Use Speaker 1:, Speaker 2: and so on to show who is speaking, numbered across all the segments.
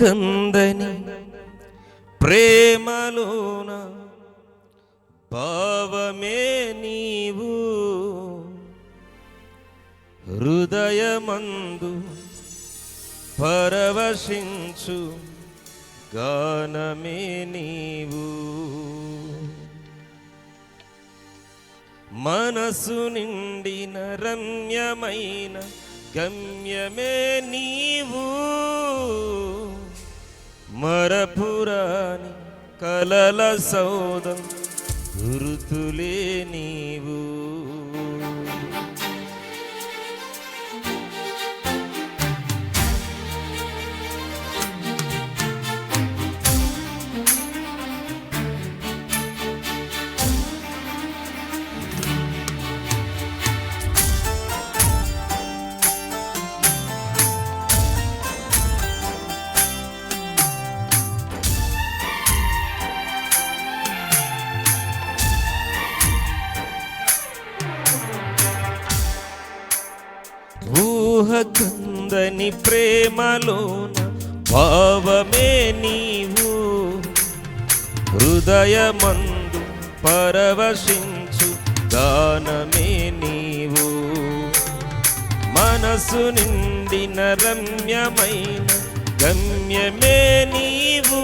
Speaker 1: కందని ప్రేమలోన భావమే నీవు. హృదయమందు పరవశించు గానమే నీవు. మనసు నిండిన రమ్యమైన గమ్యమే నీవు. మరపురాని కలల సౌదం గురుతులే నీవు. ప్రేమలోన భావమే నీవు. హృదయమందు పరవశించు దానమే నీవు. మనసు నిండిన రమ్యమైన గమ్యమే నీవు.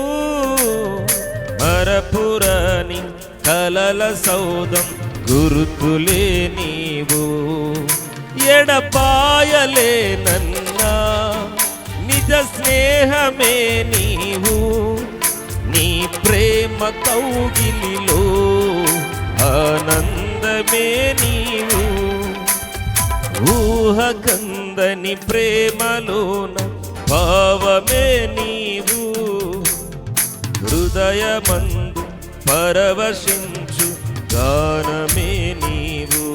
Speaker 1: మరపురాని కలల సౌదం గురుతులే నీవు. ఎడపాయలే నన్నా నిజ స్నేహమే నీవు నీ ప్రేమ కౌగిలిలో ఆనందమే నీవు. ఊహ కందని ప్రేమలోన భావమే నీవు. హృదయమందు పరవశించు గానమే నీవు.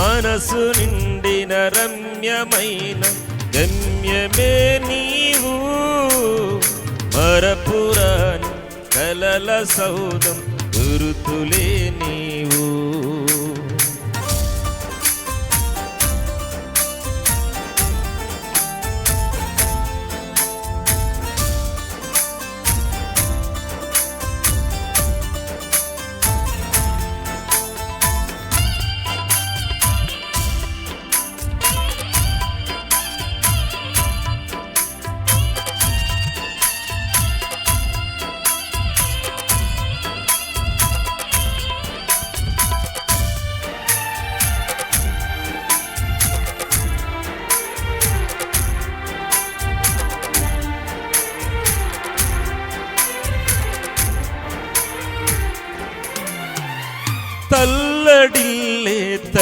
Speaker 1: మనసు నిండిన రమ్యమైన గమ్యమే నీవు మరపురాని కలల సౌదం గురుతులే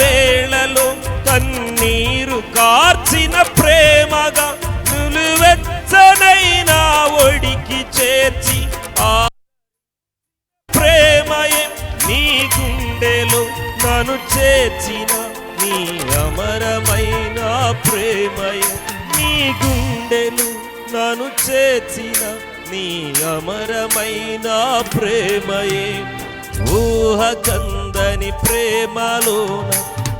Speaker 1: వేళలో కన్నీరు కార్చిన ప్రేమగా నిలువెచ్చనైనా ఒడికి చేర్చి ఆ ప్రేమయే నీ గుండెలో నన్ను చేర్చిన నీ అమరమైన ప్రేమయే నీ గుండెలు నన్ను చేర్చిన నీ అమరమైన ప్రేమయే ఊహ కందని ప్రేమలోన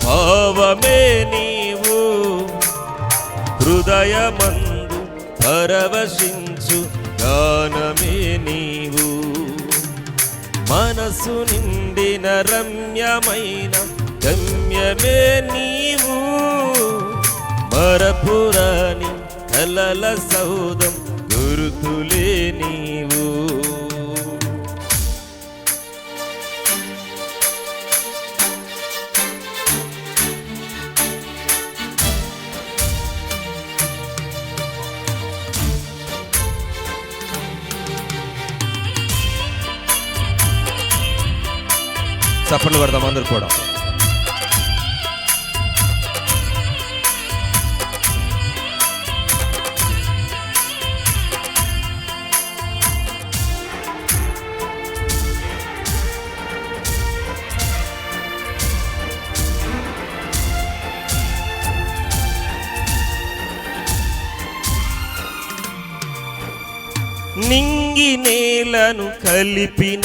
Speaker 1: భావమే నీవు. హృదయమందు పరవశించు గానమే నీవు. మనసు నిండిన రమ్యమైన గమ్యమే నీవు. మరపురాని కలల సౌదం గురుతులే నీవు. చప్పట్లు కొడదాం అందరు కూడా. నింగి నేలను కలిపిన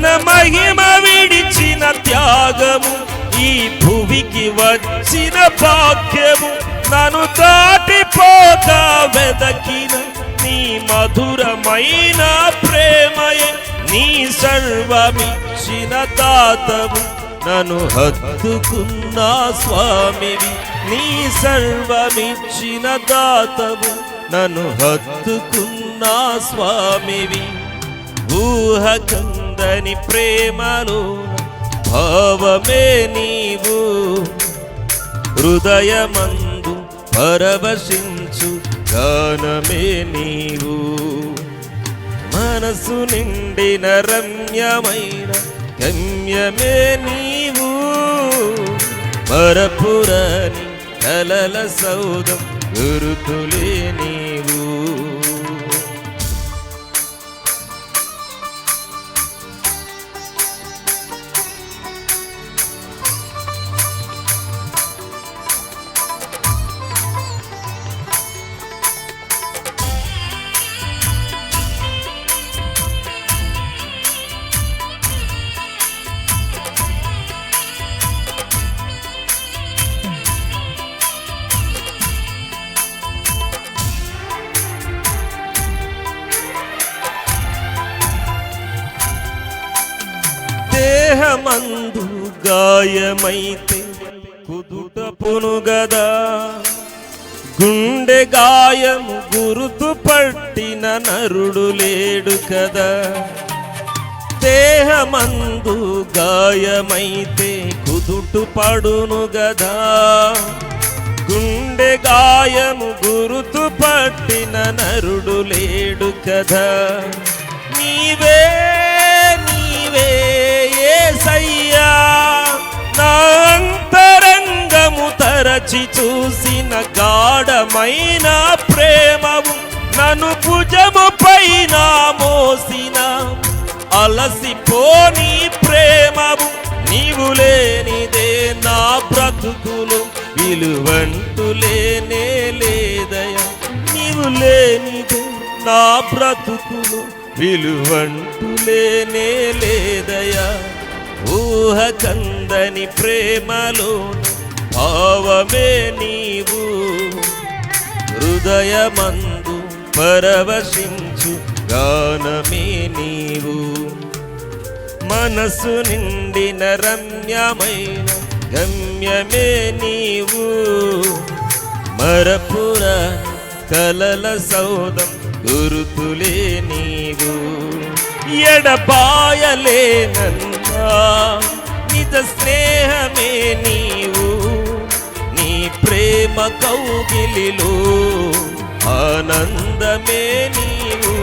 Speaker 1: తన మహిమ విడిచిన త్యాగము ఈ భువికి వచ్చిన భాగ్యము నన్ను దాటిపోక వెదకిన నీ మధురమైన ప్రేమయే నీ సర్వమిచ్చిన దాతవు. నన్ను హత్తుకున్న స్వామివి నీ సర్వమిచ్చిన దాతవు. నన్ను హత్తుకున్న స్వామివి ఊహకం కందని ప్రేమలో భావమే నీవు. హృదయమందు పరవశించు గానమే నీవు. మనసు నిండిన రమ్యమైన గమ్యమే నీవు. పరపురని కలల సౌదం గురుతులే నీవు. గాయమైతే కుదుట పునుగదా. గుండె గాయము గురుతు పట్టిన నరుడు లేడు కదా. దేహమందు గాయమైతే కుదుటు పడును గదా గుండె గాయము గురుతు పట్టిన నరుడు లేడు కదా. నీవే తరచి చూసిన గాఢమైన ప్రేమవు నన్ను భుజము పైన మోసిన. అలసిపోని ప్రేమవు నీవు లేనిదే నా బ్రతుకులు విలువంటూ లేదయ నీవు లేనిదే నా బ్రతుకులు విలువంటూ లేదయ ఊహ కందని ప్రేమలో భావమే నీవు. హృదయమందు పరవశించు గానమే నీవు. మనసు నిండిన రమ్యమైన గమ్యమే నీవు. మరపుర కలల సౌదం గురుతులే నీవు. ఎడబాయలేనన్నా నిజ స్నేహమే నీవు. ప్రేమ కౌగిలిలో ఆనందమే నీవు.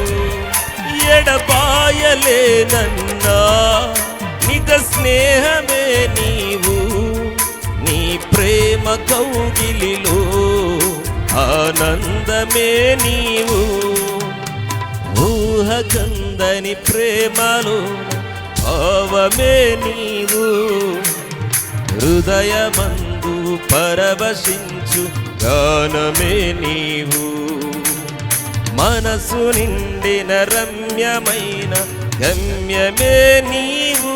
Speaker 1: ఎడబాయలేనన్నా నిజ స్నేహమే నీవు. నీ ప్రేమ కౌగిలిలో ఆనందమే నీవు. ఊహకందని ప్రేమలో భావమే నీవు. హృదయమంత హృదయమందు పరవశించు గానమే నీవు. మనసు నిండిన రమ్యమైన గమ్యమే నీవు.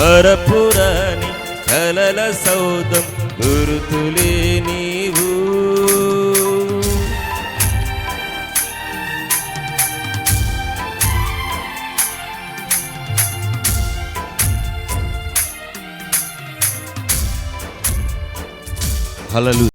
Speaker 1: మరపురాని కలల సౌదం గురుతులే నీవు Hallelujah.